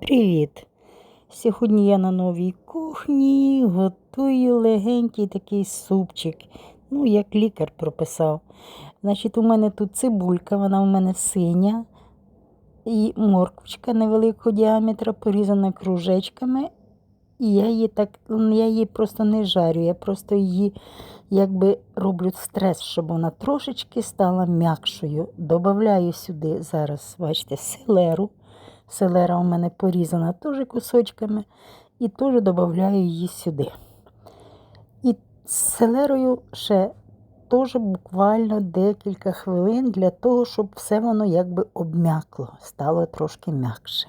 Привіт! Сьогодні я на новій кухні готую легенький такий супчик. Ну, як лікар прописав. Значить, у мене тут цибулька, вона у мене синя, і морквочка невеликого діаметра, порізана кружечками. І я її так, я її просто не жарю, я просто її якби роблю стрес, щоб вона трошечки стала м'якшою. Добавляю сюди зараз, бачите, селеру. Селера у мене порізана теж кусочками. І теж додаю її сюди. І з селерою ще теж буквально декілька хвилин для того, щоб все воно якби обм'якло, стало трошки м'якше.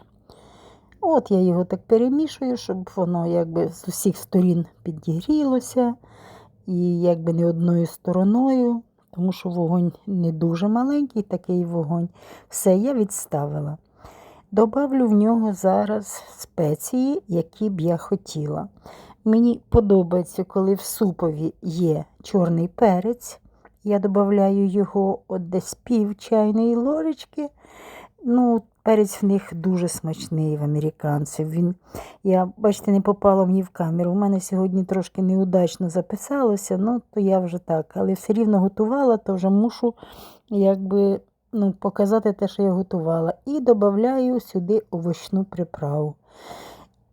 От я його так перемішую, щоб воно якби з усіх сторін підігрілося і якби не одною стороною, тому що вогонь не дуже маленький, такий вогонь. Все я відставила. Добавлю в нього зараз спеції, які б я хотіла. Мені подобається, коли в супові є чорний перець. Я додаю його от десь пів чайної ложечки. Ну, перець в них дуже смачний в американців. Він, я, бачите, не попала мені в камеру. У мене сьогодні трошки неудачно записалося, ну то я вже так, але все рівно готувала, то вже мушу якби ну, показати те, що я готувала. І додаю сюди овочну приправу.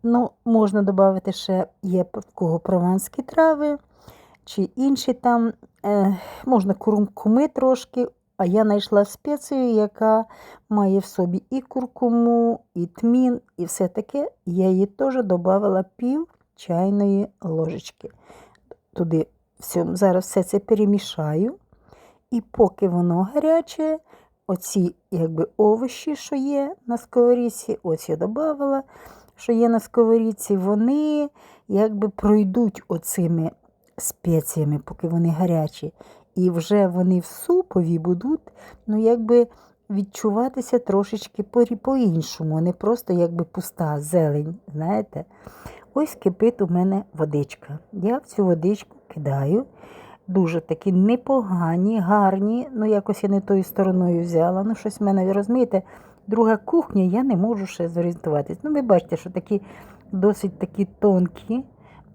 Ну, Можна додати ще є в кого прованські трави чи інші там, е, можна куркуми трошки, а я знайшла спецію, яка має в собі і куркуму, і тмін, і все таке. Я її теж додала пів чайної ложечки. Туди все, Зараз все це перемішаю. І поки воно гаряче, оці якби овочі, що є на сковорідці, ось я додавала, що є на сковорідці, вони якби пройдуть оцими спеціями, поки вони гарячі. І вже вони в супові будуть, ну, якби відчуватися трошечки по-іншому, не просто якби пуста зелень. знаєте. Ось кипить у мене водичка. Я в цю водичку кидаю. Дуже такі непогані, гарні. Ну, якось я не тою стороною взяла. Ну, щось в мене, розумієте, друга кухня, я не можу ще зорієнтуватись. Ну, ви бачите, що такі досить такі тонкі,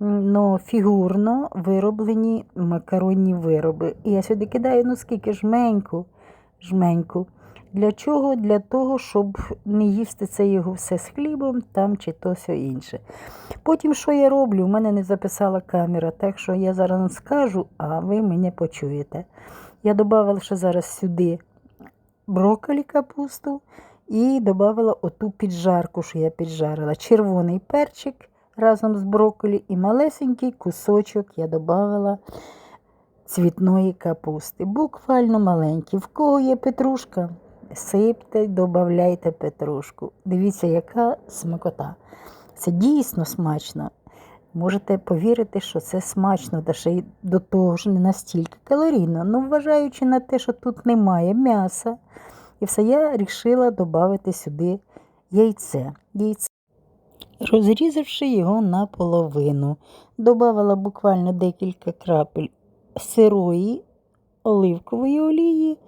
но фігурно вироблені макаронні вироби. І я сюди кидаю, ну скільки жменьку, жменьку. Для чого? Для того, щоб не їсти це його все з хлібом там чи то все інше. Потім, що я роблю, у мене не записала камера, так що я зараз скажу, а ви мене почуєте. Я додавала ще зараз сюди брокколі капусту і додавала оту піджарку, що я піджарила. Червоний перчик разом з брокколі і малесенький кусочок я додавала цвітної капусти. Буквально маленький. В кого є петрушка? Сипте, додавайте петрушку. Дивіться, яка смакота. Це дійсно смачно. Можете повірити, що це смачно, та ще й до того ж не настільки калорійно. Ну, вважаючи на те, що тут немає м'яса, і все, я вирішила додати сюди яйце. яйце. Розрізавши його наполовину, додавала буквально декілька крапель сирої оливкової олії.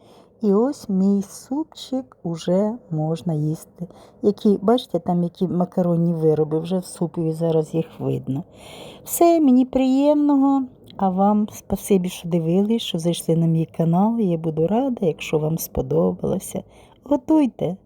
І ось мій супчик уже можна їсти. Які, Бачите, там які макаронні вироби, вже в супі зараз їх видно. Все, мені приємного, а вам спасибі, що дивились, що зайшли на мій канал. Я буду рада, якщо вам сподобалося. Готуйте!